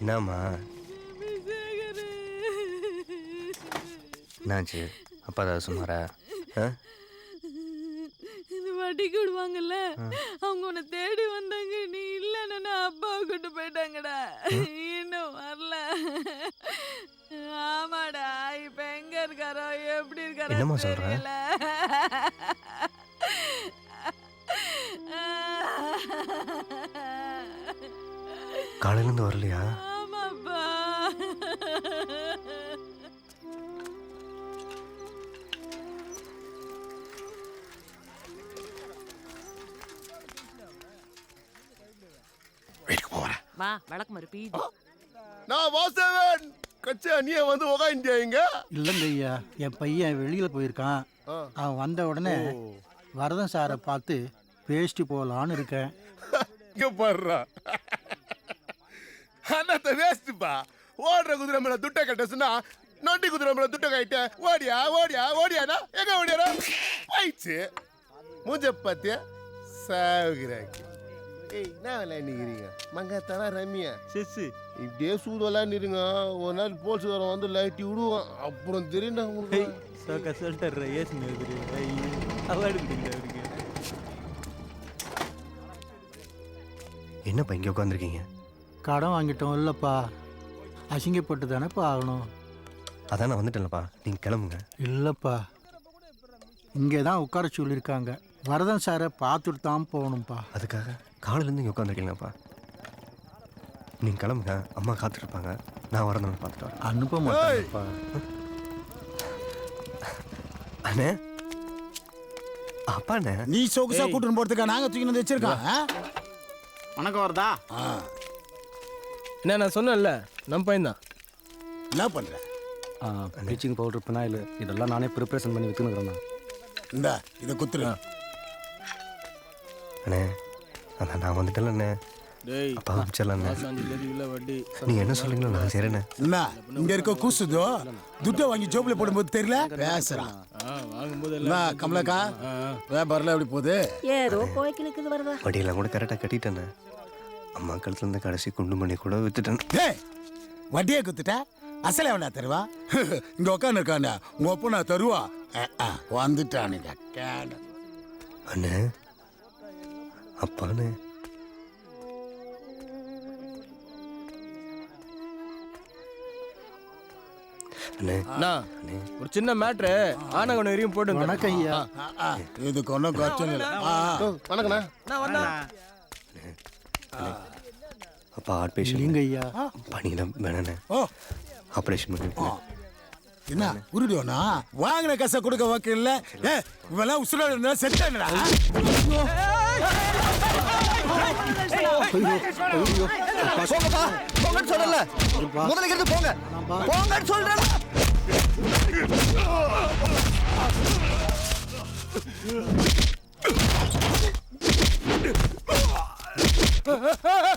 என்னம்மா? என்னாச்சு? அப்பா ஏதாவது ஆ? இந்த வட்டிக்கு விடுவாங்கல்ல அவங்க உன்னை தேடி வந்தாங்க. நீ இல்லைன்னு அப்பாவை கூட்டு போயிட்டாங்கடா. இன்னும் வரல. ஆமாடா இப்ப எங்க இருக்காரோ எப்படி இருக்காரோ என்னம்மா சொல்ற? காலையிலேருந்து வரலையா? வீட்டுக்கு போறேன் வா விளக்கு நான் வாசவன் கச்சா நீ வந்து உக்காண்டியா இங்க? இல்லைங்க ஐயா என் பையன் வெளியில் போயிருக்கான். அவன் வந்த உடனே வரதன் சாரை பார்த்து பேசிட்டு போகலான்னு இருக்கேன். இங்க பாடுறா அண்ணாத்த வேஸ்ட்டுப்பா ஓடுற குதிரை மேல துட்டை கட்ட சொன்னா நொண்டி குதிரை மேல துட்டை கட்ட ஓடியா ஓடியா ஓடியானா எங்க ஓடியாரா போயிடுச்சு. மூஞ்ச பாத்தியா சாகுறாங்க ஏய் என்ன விளையாண்டுக்கிறீங்க மங்காத்தானா ரம்யா? செஸ் இப்படியே சூடு விளையாண்டுருங்க. ஒரு நாள் போலீஸ்காரன் வந்து லைட்டி விடுவான். அப்புறம் தெரியும்டா உங்களுக்கு. சோக்கா சொல்லிட்டு ஏசு அவார்டு கொடுங்க அவருக்கு. என்னப்பா இங்கே உட்காந்துருக்கீங்க கடன் வாங்கிட்டோம் இல்லைப்பா. அசிங்கப்பட்டு தானேப்பா ஆகணும். அதான் நான் வந்துட்டேன்லப்பா. நீங்கள் கிளம்புங்க. இல்லைப்பா. இங்கே தான் உட்கார சொல்லியிருக்காங்க. வரதன் சாரை பார்த்துட்டு தான் போகணும்ப்பா. அதுக்காக காலையிலேருந்து இங்கே உட்காந்துருக்கீங்களாப்பா நீங்கள் கிளம்புங்க. அம்மா காத்துட்ருப்பாங்க. நான் வரணும்னு பார்த்துட்டு வரேன். அனுப்ப மாட்டேன்ப்பா. அண்ணே? அப்பாண்ணே? நீ சொகுசா கூட்டின்னு போறதுக்கா நாங்க தூக்கி வந்து வச்சிருக்கோம்? வணக்கம் வரதா. ஆ, என்ன நான் சொன்னேன்ல நம்ம பையன் தான் என்ன பண்ற? ப்ளீச்சிங் பவுடர் பினாயில் இதெல்லாம் நானே ப்ரிப்ரேஷன் பண்ணி விற்றுனுக்குறேண்ணா இந்த இதை குத்துரு அண்ணே அதான் நான் வந்துட்டேன்ல அண்ணே. அப்பா அண்ணே. நீங்கள் என்ன சொல்றீங்களோ நான் செய்கிறேண்ணே என்ன இங்க இருக்க கூசுதோ துட்டை வாங்கி ஜோப்ல போடும்போது தெரியல? வாங்கும்போது என்ன கமலக்கா வியாபாரம் எப்படி போகுது? ஏதோ வருதா? கூட கரெக்டாக கட்டிட்டேண்ணே அம்மா கழுத்துல இருந்து கடைசி குண்டு மணி கூட வித்துட்டேன். டேய் வட்டியே குத்துட்ட? அசலே வேணா தருவா? இங்க உட்காந்து இருக்கானே உங்க ஒப்ப நான் தருவா வந்துட்டானுங்க. அண்ணே அண்ணே ஒரு சின்ன மேட்ரு. ஆனகொண்டு வரையும் போட்டு வணக்கம் ஐயா. இதுக்கு ஒன்றும் குறைச்சல் இல்லை. வணக்கண்ணா நான் வந்தா அப்பா ஹார்ட் பேஷண்ட் எங்க ஐயா பண்ணிக்கலாம் வேணாண்ணே ஓ ஆப்ரேஷன் பண்ணிக்கலாம் என்ன உருடியோனா? வாங்கின கசை கொடுக்க வக்கீல்ல ஏ இவெல்லாம் உசுரோட இருந்தா செத்தானடா போங்கப்பா. போங்கன்னு சொல்லல. போங்க. போங்கன்னு சொல்றேன். Ah!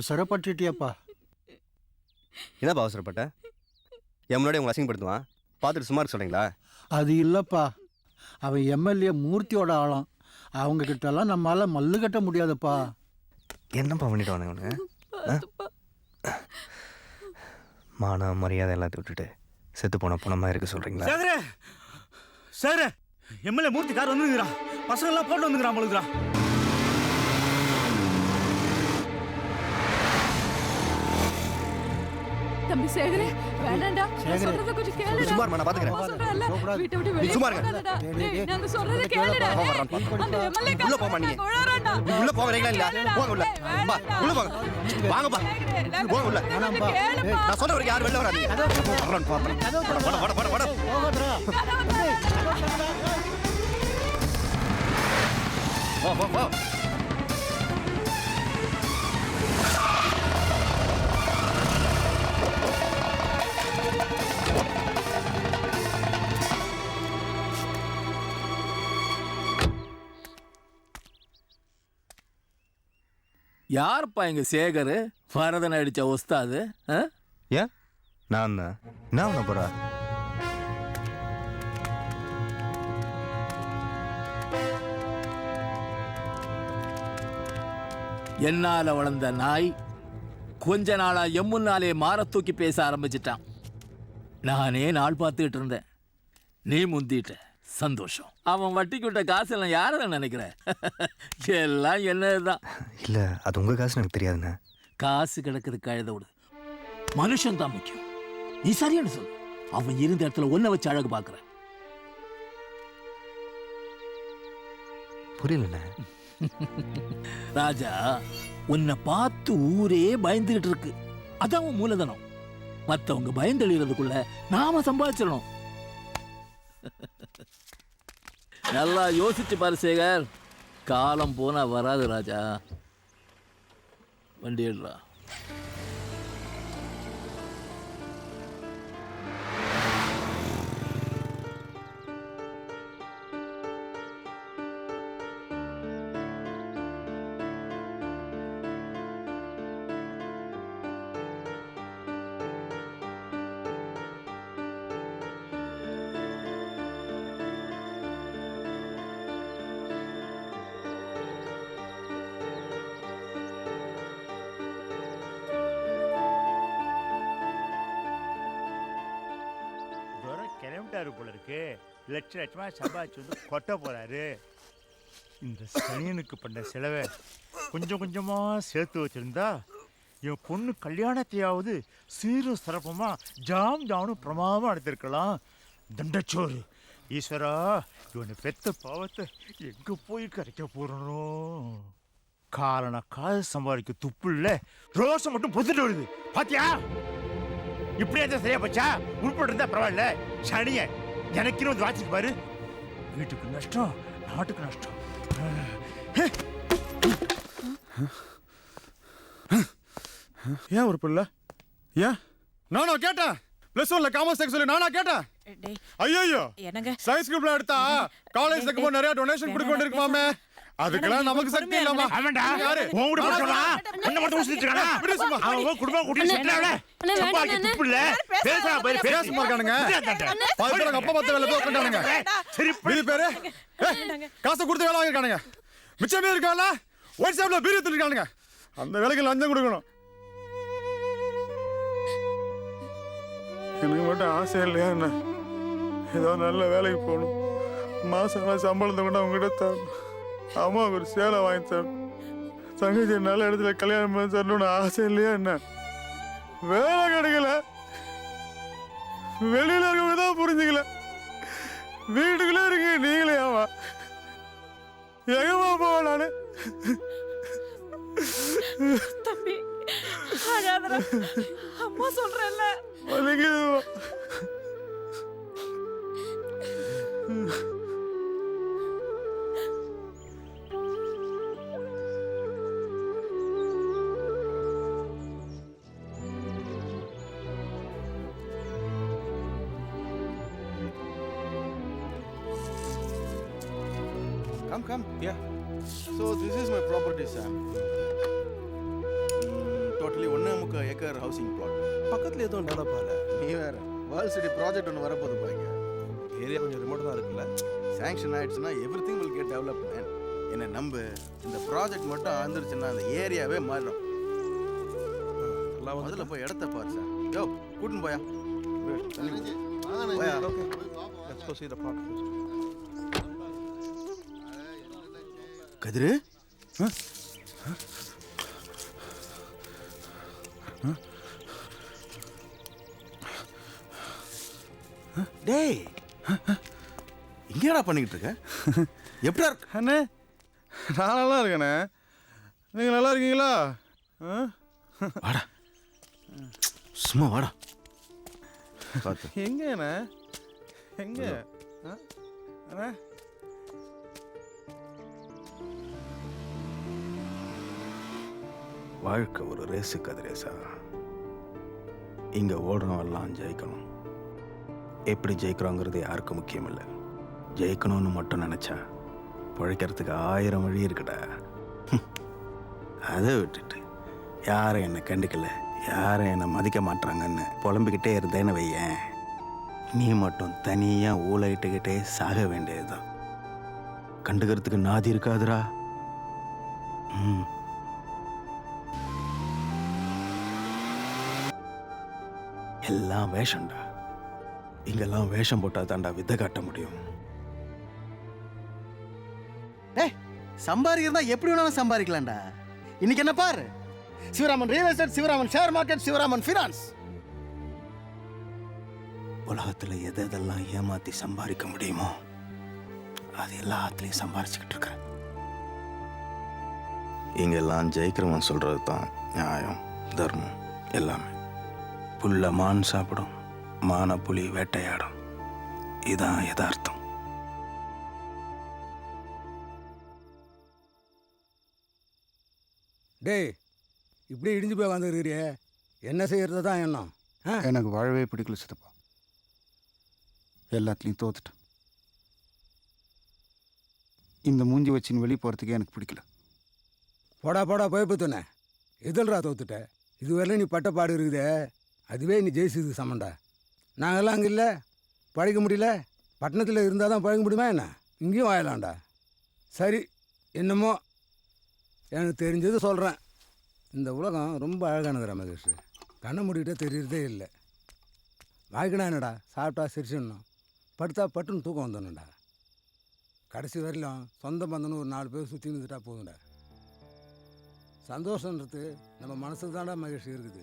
அவசரப்பட்டுட்டியப்பா என்னப்பா அவசரப்பட்ட? என் முன்னாடி உங்களை அசிங்கப்படுத்துவான். பார்த்துட்டு சும்மா இருக்க சொல்கிறீங்களா அது இல்லைப்பா. அவன் எம்எல்ஏ மூர்த்தியோட ஆளாம். அவங்க கிட்டலாம் நம்மளால மல்லு கட்ட முடியாதுப்பா. என்னப்பா பண்ணிட்டு வாங்க அவனு மானம் மரியாதை எல்லாத்தையும் விட்டுட்டு செத்து போன பணமாக இருக்க சொல்கிறீங்களா சேகரே! சேகரே! எம்எல்ஏ மூர்த்தி கார் வந்துங்கிறான் பசங்க எல்லாம் போட்டு வந்துக்கிறான் பொழுதுறான் தம்பி சேகரே வேண்டாம்டா நான். சொல்றத கொஞ்சம் கேளுடா சும்மா நான் சொல்றேன்ல, போகக்கூடாது. வீட்டை விட்டு நீ வெளியே சும்மா இருங்க. டேய், நாங்க சொல்றத கேளுடா. அந்த உள்ள போமா விழறோம்டா. உள்ள போக வரீங்களா கேளுடா. போங்க உள்ள பா. உள்ள போங்க சேகரே, நாங்க போங்க உள்ள. நான் சொல்ற வரைக்கும் யாரும் வெளில வராதீங்க வர்றான்னு பார்த்தேன் வட வட வட வட போகாதடா. வா வா வா யாருப்பா எங்க சேகர்? வரதன் அடிச்ச ஒஸ்தாது? ஏன்? நான் என்ன? பண்ண போறா? என்னால வளர்ந்த நாய் கொஞ்ச நாளா எம் முன்னாலே மாற தூக்கி பேச ஆரம்பிச்சிட்டான். நானே நாள் பார்த்துக்கிட்டு இருந்தேன். நீ முந்திட்ட. சந்தோஷம். அவன் வட்டிக்கு விட்ட காசு எல்லாம் யாரை நினைக்கிற? எல்லாம் என்னதுதான். இல்லை அது உங்கள் காசு எனக்கு தெரியாதுண்ணே. காசு கிடக்குது கழுத விடு. மனுஷன் தான் முக்கியம். நீ சரியான சொல்லு. அவன் இருந்த இடத்துல ஒன்ன வச்சு அழகு பார்க்கற. புரியலண்ணே. ராஜா உன்னை பார்த்து ஊரே பயந்துகிட்டு இருக்கு. அதான் உன் மூலதனம். மத்தவங்க பயந்தெளிகிறதுக்குள்ள நாம சம்பாதிச்சிடணும். நல்லா யோசிச்சு பாரு சேகர். காலம் போனால் வராது ராஜா. வண்டி எடுறா தூரம் போல இருக்கு. லட்ச லட்சமா சம்பாதிச்சு வந்து கொட்ட போறாரு. இந்த சனியனுக்கு பண்ண செலவை கொஞ்சம் கொஞ்சமா சேர்த்து வச்சிருந்தா என் பொண்ணு கல்யாணத்தையாவது சீரும் சிறப்புமா ஜாம் ஜாமும் பிரமாவும் நடத்திருக்கலாம் தண்டச்சோறு. ஈஸ்வரா இவனை பெத்த பாவத்தை எங்க போய் கரைக்க போறனோ? காலனா காசு சம்பாதிக்க துப்பு இல்லை ரோசம் மட்டும் பொத்துட்டு வருது. பாத்தியா? இப்படியே இருந்தா சரியா போச்சா? உருப்பட்டு இருந்தா பரவாயில்ல. சனிய எனக்குன்னு வந்து வாச்சிட்டு பாரு. வீட்டுக்கு நஷ்டம் நாட்டுக்கு நஷ்டம். ஏன் ஒரு பிள்ளை? ஏன்? நானா கேட்டேன் பிளஸ் ஒன்ல காமர்ஸ் டெக் சொல்லி நானா கேட்டேன் ஐயோ என்னங்க? சயின்ஸ் குரூப்ல எடுத்தா காலேஜ் செக்மெண்ட் நிறைய டொனேஷன் கொடுக்க வேண்டியிருக்குமாமே? அதுக்கெல்லாம் நமக்கு சக்தி இல்லாமா ஆமாண்டா யாரு? உன் கூட படிச்சவனா என்ன மட்டும் ஊசிட்டு இருக்கானா. அவன் உன் குடும்பம் குட்டி வேண்டாம், சம்பாதிக்க. துப்பு இல்ல பேசா பாரு பேச பேச மாட்டானுங்க பாதி பேர் அப்பா பத்த வேலை போய் உட்காந்துட்டானுங்க சரி மீதி பேரு? காசை கொடுத்து வேலை வாங்கிருக்கானுங்க மிச்சமே இருக்கான்ல ஒயிட் ஷாப்ல பீரி இருக்கானுங்க. அந்த வேலைக்கு லஞ்சம் கொடுக்கணும். எனக்கு மட்டும் ஆசை இல்லையா என்ன ஏதோ நல்ல வேலைக்கு போகணும். மாசம் சம்பளத்தை கொண்டு அவங்ககிட்ட தரணும். அம்மாவுக்கு ஒரு சேலை வாங்கி தரணும் தங்கச்சி நல்ல இடத்துல கல்யாணம் பண்ணி தரணும்னு ஆசை இல்லையா என்ன? வேலை கிடைக்கல. வெளியில இருக்கவங்க தான் புரிஞ்சுக்கல. வீட்டுக்குள்ளே இருக்கு நீங்களே ஆமா. எங்கம்மா போவ நானு? தம்பி அம்மா சொல்றேன்ல. வலிக்குதும்மா. Come, come. Yeah. So this is my property, Sam. Totally ஒன்று முக்க ஏக்கர் ஹவுசிங் பிளாட் பக்கத்தில் எதுவும் டெவலப் ஆகல நீ வேற வேர்ல்ட் சிட்டி ப்ராஜெக்ட் ஒன்று வரப்போகுது பாருங்க. ஏரியா கொஞ்சம் ரிமோட் தான் இருக்குல்ல. சேங்ஷன் ஆயிடுச்சுன்னா everything will get development என்னை நம்பு இந்த ப்ராஜெக்ட் மட்டும் ஆந்துருச்சுன்னா அந்த ஏரியாவே மாறிடும். முதல்ல போய் இடத்த பாரு சார் யோ கூட்டின்னு போயா. போயா. Okay let's go see the plot. Kathir? டேய் இங்கேடா பண்ணிக்கிட்டு இருக்க? எப்படிடா இருக்கு? அண்ணே நான் நல்லா இருக்கேண்ணே நீங்கள் நல்லா இருக்கீங்களா? வாடா. சும்மா வாடா. எங்கண்ணே எங்க? அண்ணே. வாழ்க்கை ஒரு ரேஸு கதிரேசா இங்கே ஓடுறவெல்லாம் ஜெயிக்கணும். எப்படி ஜெயிக்கிறோங்கிறது யாருக்கும் முக்கியம் இல்லை ஜெயிக்கணும்னு மட்டும் நினச்சா பிழைக்கிறதுக்கு ஆயிரம் வழி இருக்குடா. அதை விட்டுட்டு யாரும் என்னை கண்டுக்கல. யாரும் என்னை மதிக்க மாட்றாங்கன்னு புலம்பிக்கிட்டே இருந்தேன்னு வையேன். நீ மட்டும் தனியாக ஊழையிட்டுக்கிட்டே சாக வேண்டியதுதான். கண்டுக்கிறதுக்கு நாதி இருக்காதுடா. ம். எல்லாம் வேஷம்டா. இங்கெல்லாம் வேஷம் போட்டா தாண்டா வித்தை காட்ட முடியும். சம்பாதிக்கிறதா எப்படி வேணாலும் சம்பாதிக்கலாம்டா. இன்னைக்கு என்ன பாரு? Sivaraman real estate Sivaraman share market Sivaraman finance உலகத்துல எது எதெல்லாம் ஏமாத்தி சம்பாதிக்க முடியுமோ அது எல்லாத்துலயும் சம்பாரிச்சுக்கிட்டு இருக்கிறேன். இங்கெல்லாம் ஜெயிக்கிறவன் சொல்றது தான் நியாயம் தர்மம் எல்லாமே. புல்ல மான் சாப்பிடும் மான புலி வேட்டையாடும். இதான் யதார்த்தம். டேய் இப்படி இடிஞ்சு போய் வந்துருக்கிறியே என்ன செய்யறது தான் எண்ணம்? ஆ? எனக்கு வாழவே பிடிக்கல சித்தப்பா. எல்லாத்துலேயும் தோத்துட்டேன். இந்த மூஞ்சி வச்சின்னு வெளியே போகிறதுக்கே எனக்கு பிடிக்கல. போடா போடா போய் பத்துனே. எதில்ரா தோத்துட்ட? இதுவரையிலும் நீ பட்ட பாடு இருக்குதே. அதுவே நீ ஜெயிச்சது சமண்டா. நாங்கள்லாம் அங்கே இல்லை. பழக முடியல. பட்டணத்தில் இருந்தால் தான் பழக முடியுமா என்ன? இங்கேயும் வாயலாம்டா. சரி என்னமோ? எனக்கு தெரிஞ்சது சொல்கிறேன் இந்த உலகம் ரொம்ப அழகானது ரமகேஷ் கண்ணை மூடிக்கிட்டே தெரியறதே இல்லை. வாய்க்கணா என்னடா? சாப்பிட்டா சிரிச்சிடணும். படுத்தா பட்டுன்னு தூக்கம் வந்துடணும்டா. கடைசி வரையிலும் சொந்த பந்தம்னு ஒரு நாலு பேர் சுற்றி நின்றுட்டா போதும்டா. சந்தோஷன்றது நம்ம மனசுக்கு தான்டா மகிழ்ச்சி இருக்குது.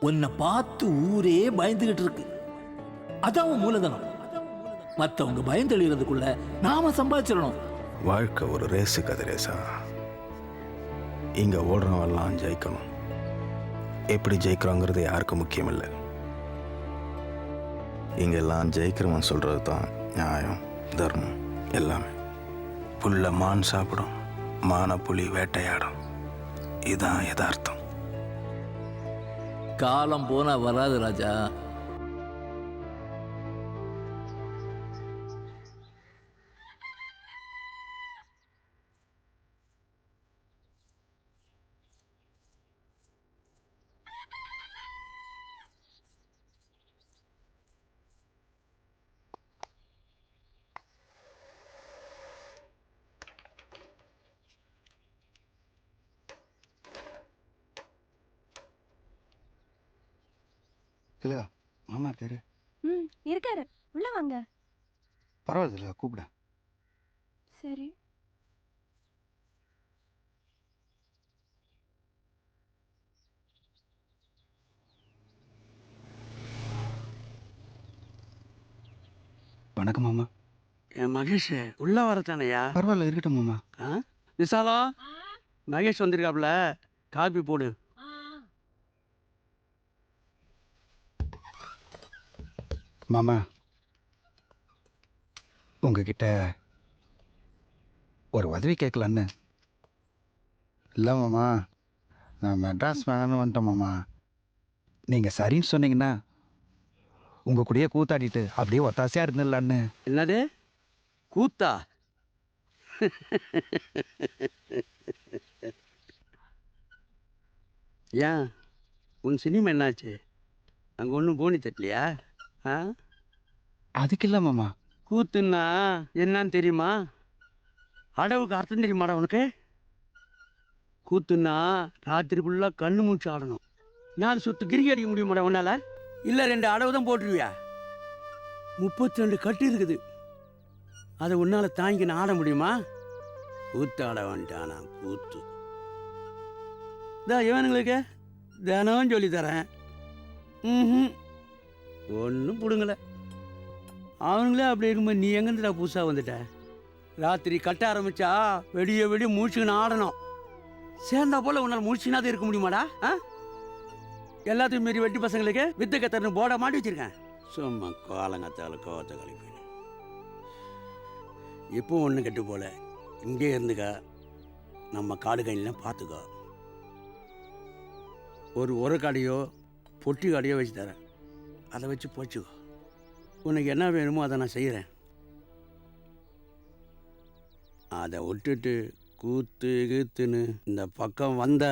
உன்னை பார்த்து ஊரே பயந்துகிட்டு இருக்கு. அதான் உன் மூலதனம். மற்றவங்க பயந்தெழுகிறதுக்குள்ள நாம சம்பாதிச்சிடணும். வாழ்க்கை ஒரு ரேஸு கதிரேசா. இங்கே ஓடுறவெல்லாம் ஜெயிக்கணும். எப்படி ஜெயிக்கிறோங்கிறது யாருக்கும் முக்கியம் இல்லை இங்கெல்லாம் ஜெயிக்கிறவன் சொல்கிறது தான் நியாயம் தர்மம் எல்லாமே. புல்ல மான் சாப்பிடும் மான புலி வேட்டையாடும். இதுதான் யதார்த்தம். காலம் போனால் வராது ராஜா. இல்லையா மாமா பேரு? ம் இருக்காரு. உள்ள வாங்க. பரவாயில்ல கூப்பிட. சரி. வணக்கம் மாமா. என் மகேஷ் உள்ள வரத்தானையா? பரவாயில்ல இருக்கட்டும் மாமா. விசாலா மகேஷ் வந்திருக்காப்ல. காபி போடு. மாமா உங்ககிட்ட ஒரு உதவி கேட்கலான்னு. இல்லை மாமா நான் மெட்ராஸ் வேணான்னு வந்துட்டேன் மாமா. நீங்கள் சரின்னு சொன்னீங்கன்னா உங்கள் கூடயே கூத்தாடிட்டு அப்படியே ஒத்தாசையாக இருந்துடலான்னு. என்னது? கூத்தா? ஏன்? உன் சினிமா என்னாச்சு? அங்கே ஒன்றும் போனி தட்டலையா? ஆ? அதுக்கு இல்லை மாமா. கூத்துன்னா என்னன்னு தெரியுமா? அடவுக்கு அர்த்தம் தெரியுமாடா உனக்கு? கூத்துன்னா ராத்திரி ஃபுல்லாக கண்ணு மூச்சு ஆடணும். நாலு சுத்து கிரிக்கி அடிக்க முடியுமாடா உன்னால? இல்லை ரெண்டு அடவு தான் போட்டுருவியா? முப்பத்தி ரெண்டு கட்டு இருக்குது. அதை உன்னால் தாங்கின்னு ஆட முடியுமா? கூத்து ஆட வந்துட்டானா கூத்து. இதா இவனுங்களுக்கு தினம் சொல்லி தரேன் ம் ஒன்றும் பிடுங்கலை. அவனுங்களே அப்படி இருக்கும்போது நீ எங்கேருந்துடா புதுசாக வந்துட்ட? ராத்திரி கட்ட ஆரம்பிச்சா வெடிய வெடிய மூச்சுக்கின்னு ஆடணும். சேர்ந்தா போல் உன்னால் முடிச்சுனாது இருக்க முடியுமாடா? ஆ? எல்லாத்தையும் மீறி வெட்டி பசங்களுக்கு வித்த கத்தர்னு போட மாட்டி வச்சிருக்கேன். சும்மா காலங்கத்தால கோவத்தை கழிப்பேன். இப்போ ஒன்று கெட்டு போல. இங்கே இருந்துக்க. நம்ம காடு கையிலாம் பார்த்துக்கோ ஒரு ஒரு காடையோ பொட்டி காடையோ வச்சு தரேன். அதை வச்சு போச்சுக்கோ உனக்கு என்ன வேணுமோ அதை நான் செய்கிறேன் அதை விட்டுட்டு கூத்து கீத்துன்னு இந்த பக்கம் வந்த